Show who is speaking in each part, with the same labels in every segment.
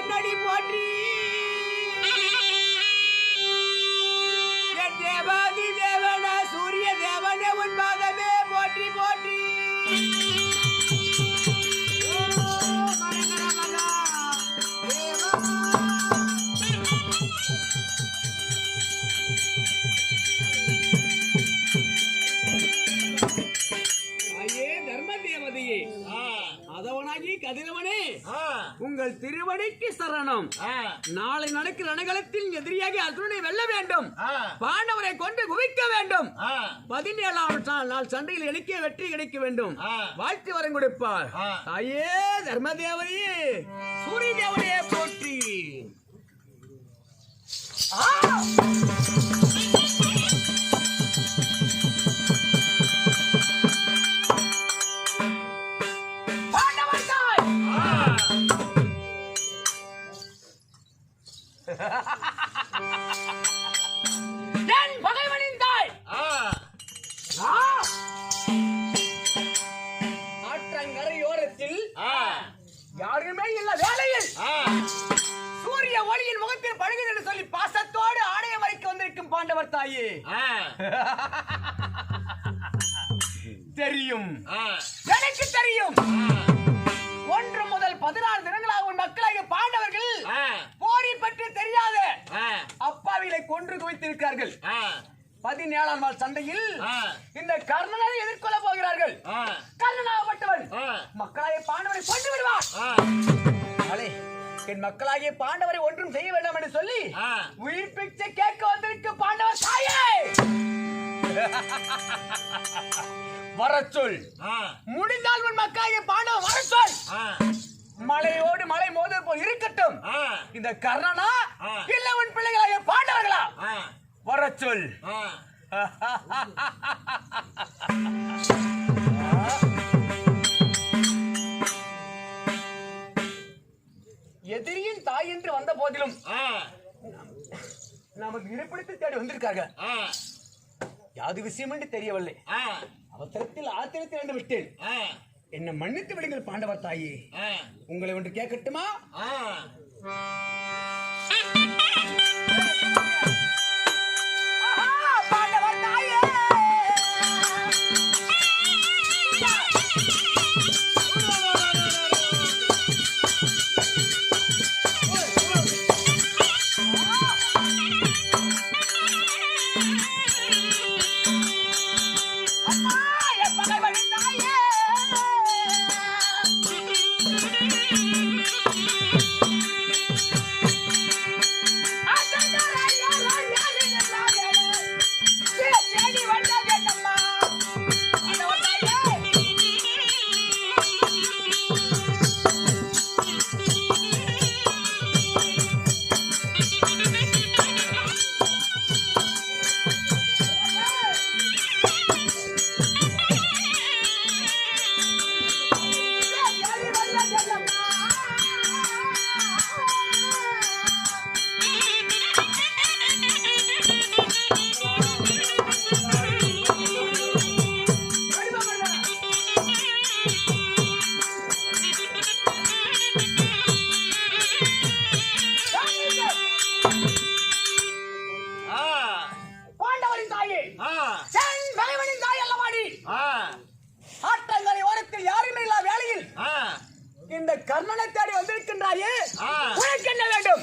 Speaker 1: பொன்னடி போற்றி. என் தேவாதி உங்கள் திருவடிக்கு சரணம். நாளை நடக்கிற ரணகளத்தில் எதிரியாகி அசுரனை வெல்ல வேண்டும். பாண்டவரை கொண்டு குவிக்க வேண்டும். பதினேழாம் நாள் சண்டையில் எனக்கு வெற்றி கிடைக்க வேண்டும். வாழ்த்து வரம் கொடுப்பார். ஐயே தர்ம தேவதையே சூரிய தேவனையே போற்றி. ஆ! கொன்று குவித்திருக்கிறார்கள் பதினேழாம் நாள் சண்டையில் இந்த கர்ணனை எதிர்கொள்ள போகிறார்கள். கர்ணனாகப்பட்டவன். மக்களாகிய பாண்டவரை கொண்டு விடுவார் அலே, என் மக்களாகிய பாண்டவரை ஒன்றும் செய்ய வேண்டாம் என்று சொல்லி உயிர் பிச்சை கேட்க வந்திருக்கு பாண்டவர் தாயே. வர சொல். முடிந்தால் உன் மக்களாகிய பாண்டவர் வர சொல். மலையோடு மலை மோதல் போல் இருக்கட்டும். இந்த கர்ணனா இல்ல உன் வர சொல் எதிரியின் தாய் என்று வந்த போதிலும் நமக்கு இருப்பிடத்தை தேடி வந்திருக்காங்க யாது விஷயம் என்று தெரியவில்லை. அவசரத்தில் ஆத்திரத்தில் இருந்து விட்டேன். என்னை மன்னித்து விடுங்கள் பாண்டவர் தாயே. உங்களை ஒன்று கேட்கட்டுமா? பகைவனின் தாயே! கர்ணனை தேடி வந்திருக்கின்றாயே. உனக்கு என்ன வேண்டும்?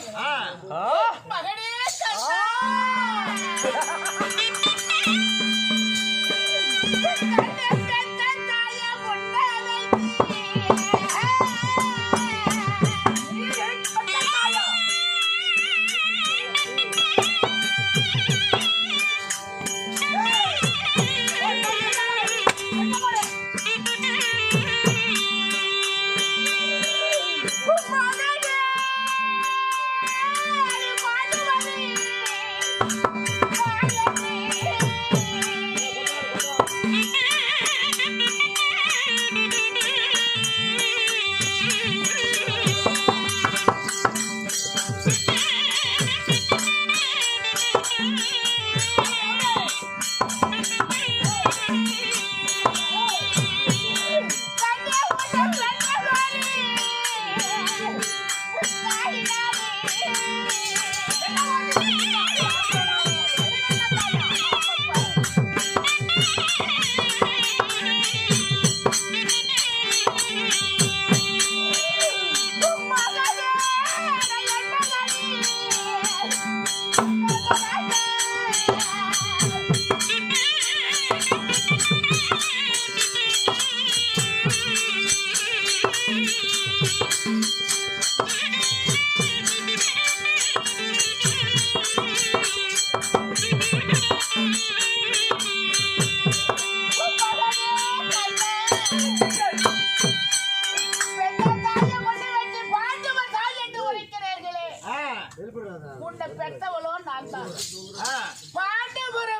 Speaker 2: நான் தான்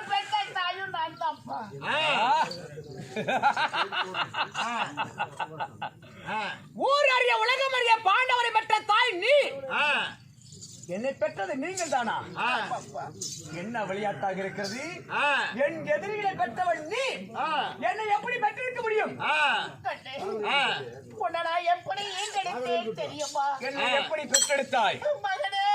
Speaker 2: பெத்த தாயும் நான் தான்ப்பா
Speaker 1: ஊர் அறிய உலகம் அறிய பாண்டவரை பெற்ற தாய் நீ. என்னை பெற்றது நீங்கள் தானா? என்ன விளையாட்டாக இருக்கிறது? என் எதிரிகளை பெற்றவன் நீ. என்னை எப்படி பெற்றிருக்க முடியும்?
Speaker 2: கண்ணே, உன்னை நான் எப்படி தெரியுமா?
Speaker 1: என்னை எப்படி பெற்றெடுத்தாய்?
Speaker 2: மகனே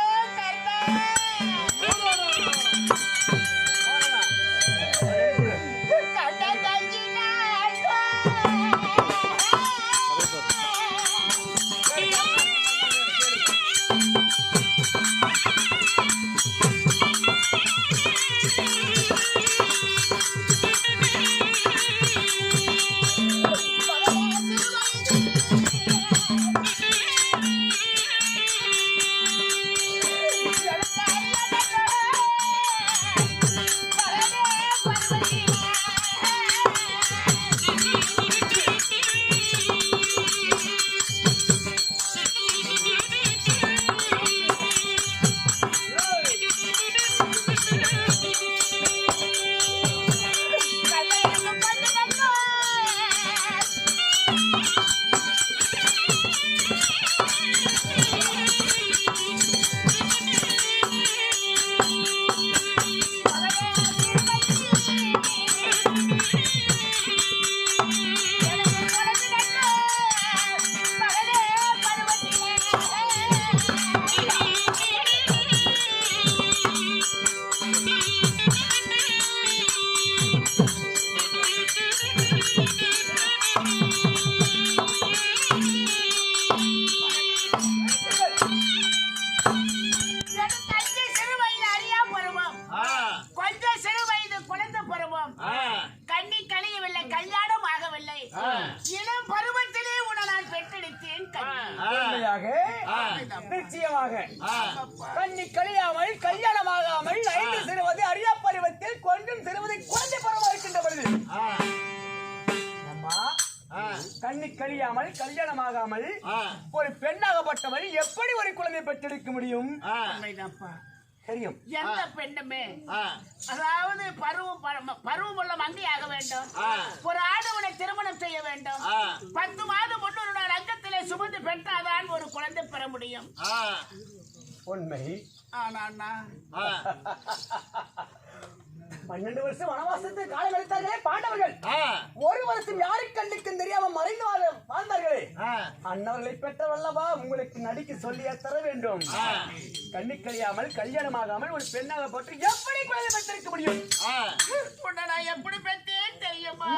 Speaker 2: கண்ணி
Speaker 1: கழியாமல் கல்யாணமாகாமல் ஐந்து சிறுவது அரியா பருவத்தில் கொஞ்சம் சிறுவதை குழந்தை பருவம் இருக்கின்ற பொழுது. அம்மா கண்ணி கழியாமல் கல்யாணமாகாமல் ஒரு பெண்ணாகப்பட்டவள் எப்படி ஒரு குழந்தை பெற்றெடுக்க முடியும். தெரியும்.
Speaker 2: எந்த பெண்ணுமே அதாவது பருவம் பருவ- பருவம் உள்ள மங்கை ஆக வேண்டும். ஒரு ஆடவனை திருமணம் செய்ய வேண்டும். பத்து மாதம் முன்னொரு நாள் அங்கத்திலே சுமந்து பெற்றாதான் ஒரு குழந்தை பெற முடியும்.
Speaker 1: உண்மை பன்னெண்டு வருஷம் வனவாசத்தை காலம் எடுத்தார்களே பாண்டவர்கள். ஒரு வருஷம் யாருக்கு கண்ணுக்கும் தெரியாம மறைந்து வாழ- வாழ்ந்தார்களே அன்னவர்களை பெற்றவல்லவா உங்களுக்கு நடிக்க சொல்லியா தர வேண்டும். கண்ணு கழியாமல் கல்யாணமாகாமல் ஒரு பெண்ணாக போட்டு எப்படி குழந்தை பெற்றிருக்க முடியும்?
Speaker 2: உன்னை நான் எப்படி பெற்றேன் தெரியுமா?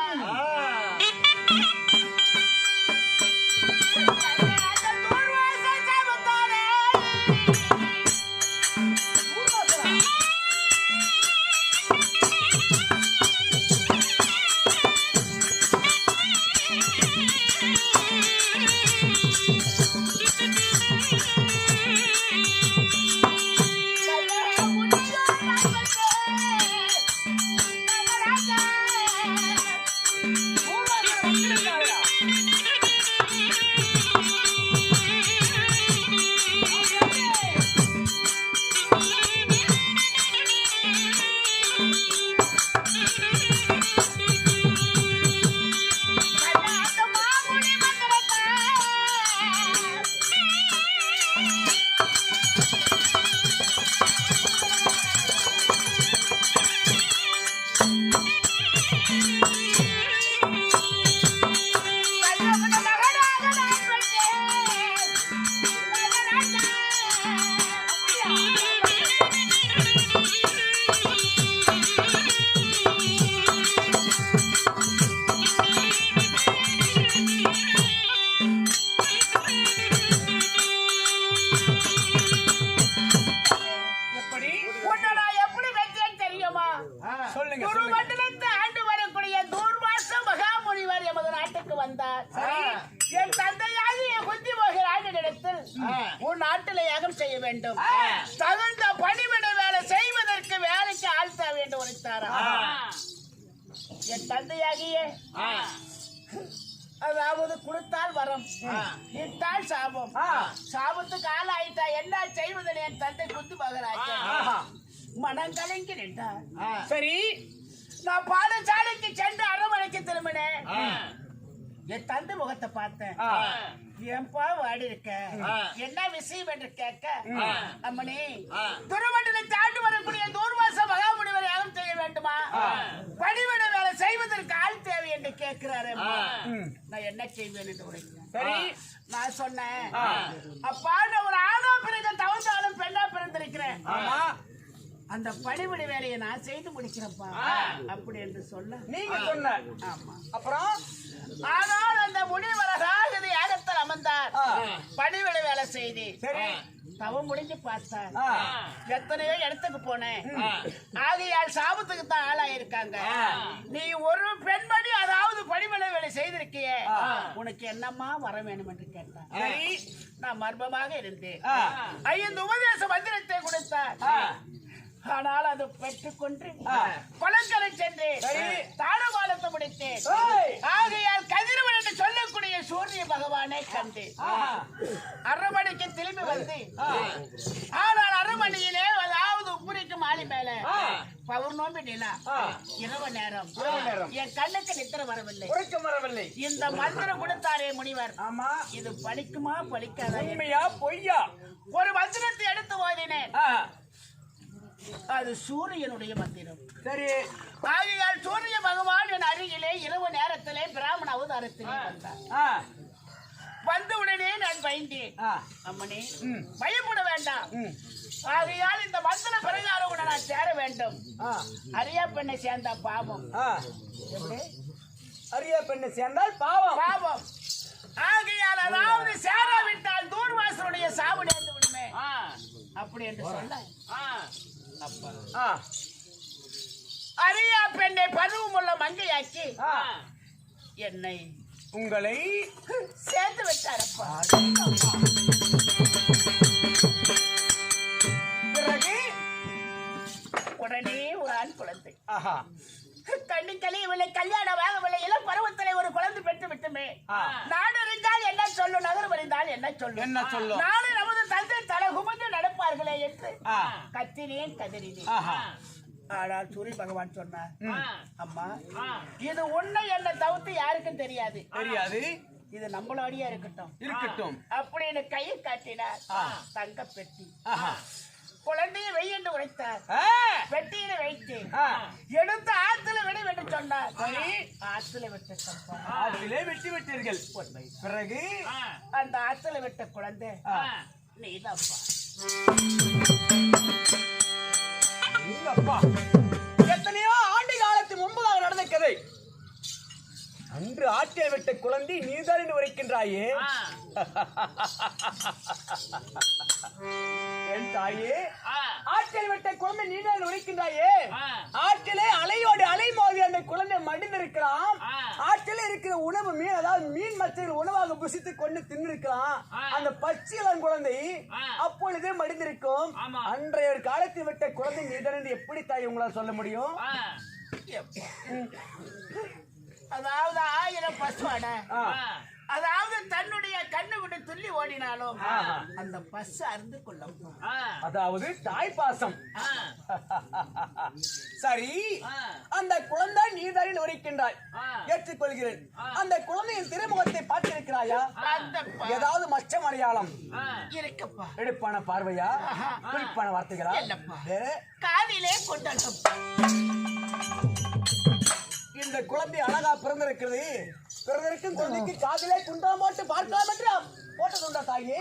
Speaker 2: அதாவது கொடுத்தால் வரம். இட்டால் சாபம். சாபத்துக்கு ஆள் ஆயிட்டா என்ன செய்வதில் என் தந்தை குத்து மகராஜன். மனம் கலங்கி நின்றார். சரி நான் பாடசாலைக்கு சென்று அரவணைக்கு திரும்பினேன். என் தந்தை முகத்தை பார்த்தேன். ஏன்பா வாடி இருக்க. என்ன விஷயம் என்று கேட்க அம்மனே துருவண்டனை தாண்டி வரக்கூடிய தூர்வாச மகாமுனிவர் யாரும் செய்ய வேண்டுமா? பணிவிட வேலை தேவை நான் என்ன செய்வேன் என்று உரைக்கிறேன் சரி. நான் சொன்னேன். அப்பா ஒரு ஆணா பிறகு தவந்தாலும் பெண்ணா பிறந்திருக்கிறேன். அந்த பணிவிட வேலையை நான் செய்து முடிக்கிறேன்ப்பா. அப்படி என்று சொல்ல.
Speaker 1: நீங்க சொன்ன
Speaker 2: ஆமா.
Speaker 1: அப்புறம்?
Speaker 2: ஆனால் அந்த முனிவரகாக யாகத்தில் அமர்ந்தார்.
Speaker 1: ஆ.
Speaker 2: பணிவிட வேலை செய்தி.
Speaker 1: சரி.
Speaker 2: தவம் முடிஞ்சு பார்த்தார். எத்தனையோ இடத்துக்கு போனேன். ஆகையால் சாபத்துக்கு தான் ஆளாயிருக்காங்க நீ ஒரு அதாவது வேலை செய்திருக்கியே? உனக்கு என்னம்மா வர வேண்டும் என்று கேட்டார் சரி நான் மர்மமாக இருந்தேன். ஐந்து உபதேச மந்திரத்தை கொடுத்தார். ஆனால் அது பெற்றுக்கொண்டு கொலக்கரை சென்று. தாழவாளத்தை முடித்தேன். ஆகையால் கதிரவன் என்று சொல்லக்கூடிய சூரிய பகவானை கண்டு அரமணிக்கு திரும்பி வந்து ஆனால் அரமணியிலே அதாவது உப்புரிக்கு மாலி மேல பௌர்ணமி நிலா. இரவு நேரம். என் கண்ணுக்கு நித்திர வரவில்லை.
Speaker 1: வரவில்லை.
Speaker 2: இந்த மந்திரம் கொடுத்தாரே முனிவர்.
Speaker 1: ஆமா.
Speaker 2: இது பலிக்குமா பலிக்காதா
Speaker 1: உண்மையா பொய்யா?
Speaker 2: ஒரு மந்திரத்தை எடுத்து ஓதினேன். அது சூரியனுடைய மந்திரம்.
Speaker 1: சரி.
Speaker 2: ஆகையால் சூரிய பகவான் என் அருகிலே இரவு நேரத்திலே பிராமண அவதாரத்திலே வந்தார்.
Speaker 1: ஆ,
Speaker 2: வந்த உடனே நான் பயந்தேன்.
Speaker 1: ஆ,
Speaker 2: அம்மனே
Speaker 1: ம்.
Speaker 2: பயப்பட வேண்டாம்.
Speaker 1: ம்.
Speaker 2: ஆகையால் இந்த மந்திர பிரகாரம் உடன் நான் சேர வேண்டும்.
Speaker 1: ஆ,
Speaker 2: அரியா பெண்ணை சேர்ந்தா பாவம்.
Speaker 1: ஆ.
Speaker 2: எப்படி?
Speaker 1: அரிய பெண்ணை சேர்ந்தால் பாவம்.
Speaker 2: பாவம். ஆகையால் அதாவது சேராவிட்டால் தூர்வாசனுடைய சாவு நேர்ந்து விடுமே. அப்படி என்று சொல்ல
Speaker 1: ஆ,
Speaker 2: அரியா பெண்ணை பருவமுள்ள மங்கையாக்கி. என்னை
Speaker 1: உங்களை
Speaker 2: சேர்த்து விட்டாரப்பா.
Speaker 1: பிறகு
Speaker 2: உடனே ஒரு ஆண் குழந்தை.
Speaker 1: ஆஹா.
Speaker 2: கண்ணு கழியவில்லை கல்யாணம் ஆகவில்லை இளம் பருவத்திலே ஒரு குழந்தை பெற்று விட்டுமே. நாடு அறிந்தால் என்ன சொல்லும் நகரம் அறிந்தால் என்ன சொல்லும்?
Speaker 1: என்ன சொல்லும்?
Speaker 2: நாடு நமது தந்தை தலை குமந்து நடப்பார்களே என்று
Speaker 1: ஆ.
Speaker 2: கத்தினேன் கதறினேன். ஆனால் சூரிய பகவான் சொன்னார் அம்மா இது உன்னை என்ன தவிர்த்து யாருக்கும் தெரியாது.
Speaker 1: தெரியாது.
Speaker 2: இது நம்மளோடய இருக்கட்டும்.
Speaker 1: இருக்கட்டும்.
Speaker 2: அப்படின்னு கையை காட்டினார். தங்க பெட்டி குழந்தையை வெய்யென்று உரைத்தார்.
Speaker 1: ஆ,
Speaker 2: பெட்டியில வைத்து. எடுத்து ஆத்துல விட என்று சொன்னார். ஆத்துல விட்ட
Speaker 1: அதிலே வெட்டி விட்டீர்கள் பிறகு?
Speaker 2: அந்த ஆத்துல விட்ட குழந்தை. நீதான்ப்பா
Speaker 1: இல்லப்பா எத்தனையோ ஆண்டு காலத்து முன்பதாக நடந்த கதை. அன்று ஆட்டியை விட்ட குழந்தை நீதான் உரைக்கின்றாயே? என் தாயே ஆற்றில் விட்ட குழந்தை நீதான் உரைக்கின்றாயே ஆற்றிலே அலையோடு அலை மோதி அந்த குழந்தை மடிந்திருக்கலாம் ஆற்றில் இருக்கிற உணவு மீன் அதாவது மீன் மச்சைகள் உணவாக புசித்து கொண்டு தின்னிருக்கலாம் அந்த பச்சிளம் குழந்தை அப்பொழுதே மடிந்திருக்கும். அன்றைய காலத்தில் விட்ட குழந்தை நீதான் என்று எப்படி தாய் உங்களால் சொல்ல முடியும்?
Speaker 2: அதாவது ஆயிரம் பசுவாட
Speaker 1: ஆ.
Speaker 2: அதாவது தன்னுடைய கண்ணு விட்டு துள்ளி ஓடினாலும் அந்த பசு அருந்து கொள்ளும்.
Speaker 1: அதாவது தாய் பாசம். சரி. அந்த குழந்தை நீதாரில் உரைக்கின்றாய் ஏற்றுக்கொள்கிறேன். அந்த குழந்தையின் திருமுகத்தை பார்த்திருக்கிறாயா? ஏதாவது மச்சம் அடையாளம்.
Speaker 2: இருக்குப்பா.
Speaker 1: எடுப்பான பார்வையா? குறிப்பான வார்த்தைகளா?
Speaker 2: காதிலே கொண்டாட்டம்.
Speaker 1: இந்த குழந்தை அழகா பிறந்திருக்கிறது. பிறந்திருக்கும் குழந்தைக்கு காதிலே குண்டா மாட்டு பார்க்கலாம் என்று போட்டதுண்டா தாயே.